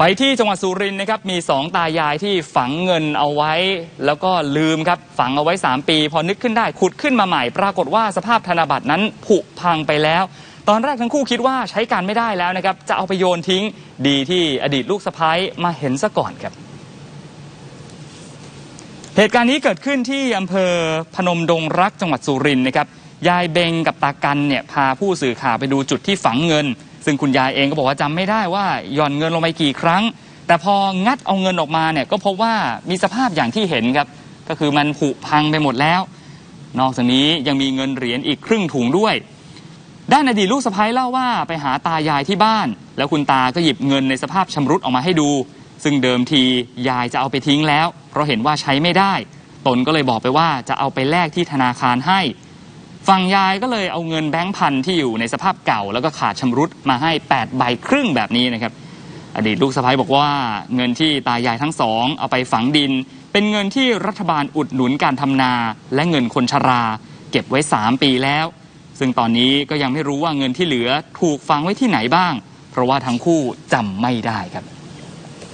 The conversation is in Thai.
ไปที่จังหวัดสุรินทร์นะครับมีสองตายายที่ฝังเงินเอาไว้ แล้วก็ลืมครับฝังเอาไว้ 3 ปี พอนึกขึ้นได้ขุดขึ้นมาใหม่ ปรากฏว่าสภาพธนบัตรนั้นผุพังไปแล้ว ตอนแรกทั้งคู่คิดว่าใช้การไม่ได้แล้วนะครับจะเอาไปโยนทิ้งดีที่อดีตลูกสะพ้ายมาเห็นซะก่อนครับ เหตุการณ์นี้เกิดขึ้นที่อำเภอพนมดงรักจังหวัดสุรินทร์นะครับ ยายเบงกับตากันเนี่ยพาผู้สื่อข่าวไปดูจุดที่ฝังเงิน ซึ่งคุณยายเองก็บอกว่าจำไม่ได้ว่าหย่อนเงินลงไปกี่ครั้ง แต่พองัดเอาเงินออกมาเนี่ยก็พบว่ามีสภาพอย่างที่เห็นครับก็คือมันผุพังไปหมดแล้ว นอกจากนี้ยังมีเงินเหรียญอีกครึ่งถุงด้วย ด้านอดีตลูกสะพ้ายเล่าว่าไปหาตายายที่บ้าน แล้วคุณตาก็หยิบเงินในสภาพชำรุดออกมาให้ดู ซึ่งเดิมทียายจะเอาไปทิ้งแล้ว เพราะเห็นว่าใช้ไม่ได้ ตนก็เลยบอกไปว่าจะเอาไปแลกที่ธนาคารให้ ฝั่งยายก็เลยเอาเงินแบงค์พันที่อยู่ในสภาพเก่าแล้วก็ขาดชำรุดมาให้8ใบครึ่งแบบนี้นะครับ อดีตลูกสะพ้ายบอกว่าเงินที่ตายายทั้งสองเอาไปฝังดิน เป็นเงินที่รัฐบาลอุดหนุนการทำนา และเงินคนชรา เก็บไว้ 3 ปีแล้ว ซึ่งตอนนี้ก็ยังไม่รู้ว่าเงินที่เหลือถูกฝังไว้ที่ไหนบ้าง เพราะว่าทั้งคู่จำไม่ได้ครับ